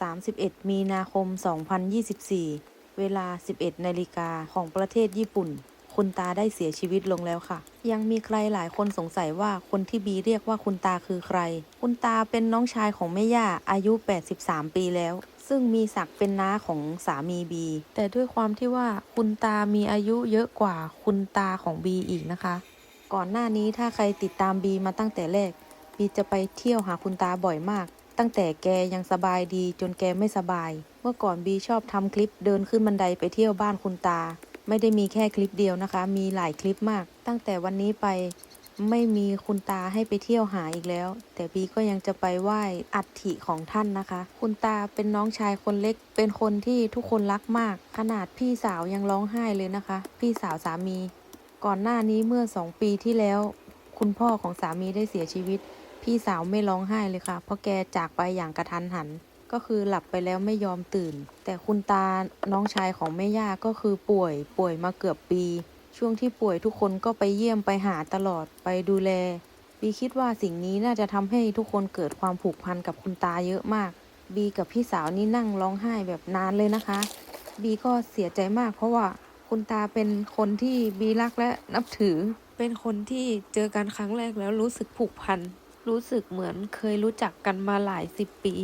31 มีนาคม 2024 เวลา 11นาฬิกาของประเทศญี่ปุ่น คุณตาได้เสียชีวิตลงแล้วค่ะ ยังมีใครหลายคนสงสัยว่าคนที่บีเรียกว่าคุณตาคือใคร คุณตาเป็นน้องชายของแม่ย่าอายุ 83 ปีแล้วซึ่งมีศักดิ์เป็นน้าของสามีบี แต่ด้วยความที่ว่าคุณตามีอายุเยอะกว่าคุณตาของบีอีกนะคะ ก่อนหน้านี้ถ้าใครติดตามบีมาตั้งแต่แรก บีจะไปเที่ยวหาคุณตาบ่อยมาก ตั้งแต่แกยังสบายดีจนแกไม่สบาย เมื่อก่อนบีชอบทำคลิปเดินขึ้นบันไดไปเที่ยวบ้านคุณตา ไม่ได้มีแค่คลิปเดียวนะคะ มีหลายคลิปมาก ตั้งแต่วันนี้ไปไม่มีคุณตาให้ไปเที่ยวหาอีกแล้ว แต่บีก็ยังจะไปไหว้อัฐิของท่านนะคะ คุณตาเป็นน้องชายคนเล็ก เป็นคนที่ทุกคนรักมาก ขนาดพี่สาวยังร้องไห้เลยนะคะ พี่สาวสามี ก่อนหน้านี้เมื่อสองปีที่แล้ว คุณพ่อของสามีได้เสียชีวิต พี่สาวไม่ร้องไห้เลยค่ะ เพราะแกจากไปอย่างกระทันหัน ก็คือหลับไปแล้วไม่ยอมตื่น แต่คุณตาน้องชายของแม่ย่าก็คือป่วยป่วยมาเกือบปี ช่วงที่ป่วยทุกคนก็ไปเยี่ยมไปหาตลอดไปดูแลบีคิดว่าสิ่งนี้น่าจะทำให้ทุกคนเกิดความผูกพันกับคุณตาเยอะมาก บีกับพี่สาวนี่นั่งร้องไห้แบบนานเลยนะคะ บีก็เสียใจมาก เพราะว่าคุณตาเป็นคนที่บีรักและนับถือ เป็นคนที่เจอกันครั้งแรกแล้วรู้สึกผูกพัน รู้สึกเหมือนเคยรู้จักกันมาหลายสิบปี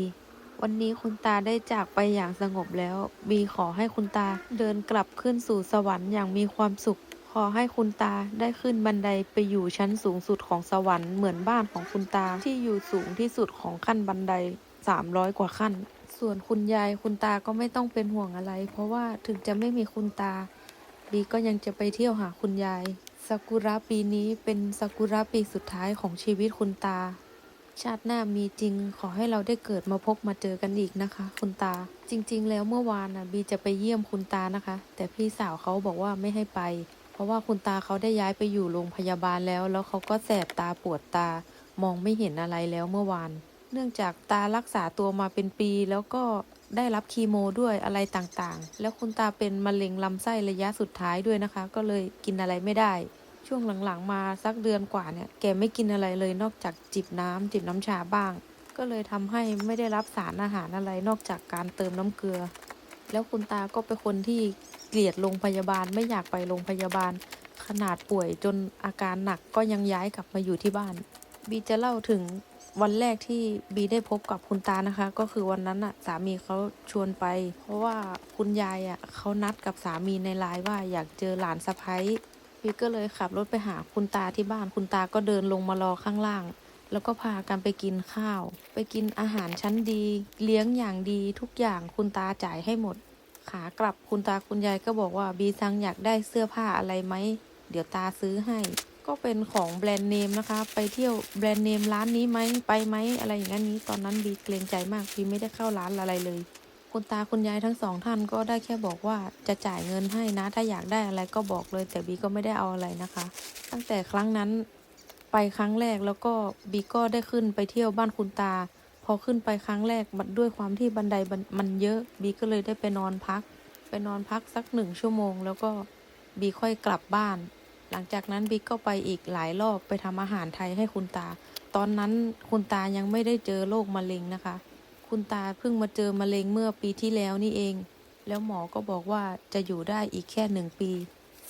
วันนี้คุณตาได้จากไปอย่างสงบแล้ว บีขอให้คุณตาเดินกลับขึ้นสู่สวรรค์อย่างมีความสุข ขอให้คุณตาได้ขึ้นบันไดไปอยู่ชั้นสูงสุดของสวรรค์เหมือนบ้านของคุณตาที่อยู่สูงที่สุดของขั้นบันได 300 กว่าขั้น ส่วนคุณยายคุณตาก็ไม่ต้องเป็นห่วงอะไร เพราะว่าถึงจะไม่มีคุณตา บีก็ยังจะไปเที่ยวหาคุณยาย ซากุระปีนี้เป็นซากุระปีสุดท้ายของชีวิตคุณตา ชาติหน้ามีจริงขอให้เราได้เกิดมาพบมาเจอกันอีกนะคะ คุณตา จริง ๆ แล้วเมื่อวานนะบีจะไปเยี่ยมคุณตานะคะ แต่พี่สาวเขาบอกว่าไม่ให้ไป เพราะว่าคุณตาเขาได้ย้ายไปอยู่โรงพยาบาลแล้ว แล้วเขาก็แสบตาปวดตา มองไม่เห็นอะไรแล้วเมื่อวาน เนื่องจากตารักษาตัวมาเป็นปีแล้วก็ได้รับคีโมด้วยอะไรต่างๆ แล้วคุณตาเป็นมะเร็งลำไส้ระยะสุดท้ายด้วยนะคะ ก็เลยกินอะไรไม่ได้ ช่วงหลังๆมาสักเดือนกว่าเนี่ย แกไม่กินอะไรเลยนอกจากจิบน้ำจิบน้ำชาบ้าง ก็เลยทำให้ไม่ได้รับสารอาหารอะไรนอกจากการเติมน้ำเกลือ แล้วคุณตาก็เป็นคนที่เกลียดโรงพยาบาลไม่อยากไปโรงพยาบาล ขนาดป่วยจนอาการหนักก็ยังย้ายกลับมาอยู่ที่บ้าน บีจะเล่าถึงวันแรกที่บีได้พบกับคุณตานะคะ ก็คือวันนั้นอะสามีเขาชวนไป เพราะว่าคุณยายอะเขานัดกับสามีในไลน์ว่าอยากเจอหลานสะพ้ย บีก็เลยขับรถไปหาคุณตาที่บ้านคุณตาก็เดินลงมารอข้างล่าง แล้วก็พากันไปกินข้าว ไปกินอาหารชั้นดี เลี้ยงอย่างดีทุกอย่างคุณตาจ่ายให้หมด ขากลับคุณตาคุณยายก็บอกว่าบีซังอยากได้เสื้อผ้าอะไรไหมเดี๋ยวตาซื้อให้ ก็เป็นของแบรนด์เนมนะคะ ไปเที่ยวแบรนด์เนมร้านนี้ไหมไปไหมอะไรอย่างนี้ตอนนั้นบีเกรงใจมากบีไม่ได้เข้าร้านอะไรเลย คุณตาคุณยายทั้งสองท่านก็ได้แค่บอกว่าจะจ่ายเงินให้นะ ถ้าอยากได้อะไรก็บอกเลย แต่บีก็ไม่ได้เอาอะไรนะคะ ตั้งแต่ครั้งนั้นไปครั้งแรกแล้วก็บีก็ได้ขึ้นไปเที่ยวบ้านคุณตา พอขึ้นไปครั้งแรกด้วยความที่บันไดมันมันเยอะ บีก็เลยได้ไปนอนพัก ไปนอนพักสักหนึ่งชั่วโมง แล้วก็บีค่อยกลับบ้าน หลังจากนั้นบีก็ไปอีกหลายรอบไปทำอาหารไทยให้คุณตา ตอนนั้นคุณตายังไม่ได้เจอโรคมะเร็งนะคะ คุณตาเพิ่งมาเจอมะเร็งเมื่อปีที่แล้วนี่เอง แล้วหมอก็บอกว่าจะอยู่ได้อีกแค่หนึ่งปี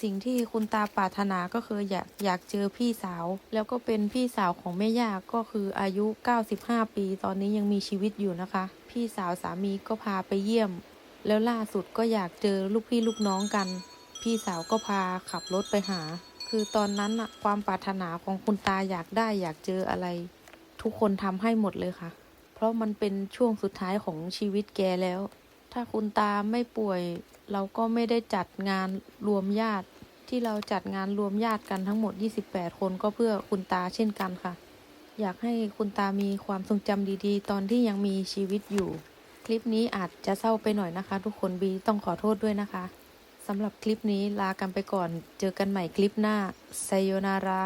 สิ่งที่คุณตาปรารถนาก็คืออยากอยากเจอพี่สาว แล้วก็เป็นพี่สาวของแม่ย่าก็คืออายุ 95 ปี ตอนนี้ยังมีชีวิตอยู่นะคะ พี่สาวสามีก็พาไปเยี่ยม แล้วล่าสุดก็อยากเจอลูกพี่ลูกน้องกัน พี่สาวก็พาขับรถไปหา คือตอนนั้นอะความปรารถนาของคุณตาอยากได้อยากเจออะไร ทุกคนทำให้หมดเลยค่ะ ราะมันเป็นช่วงสุดท้ายของชีวิตแกแล้ว ถ้าคุณตาไม่ป่วย เราก็ไม่ได้จัดงานรวมญาติ ที่เราจัดงานรวมญาติกันทั้งหมด 28 คนก็เพื่อคุณตาเช่นกันค่ะ อยากให้คุณตามีความทรงจำดีๆ ตอนที่ยังมีชีวิตอยู่ คลิปนี้อาจจะเศร้าไปหน่อยนะคะ ทุกคนบีต้องขอโทษด้วยนะคะสำหรับคลิปนี้ลากันไปก่อน เจอกันใหม่คลิปหน้าไซโยนารา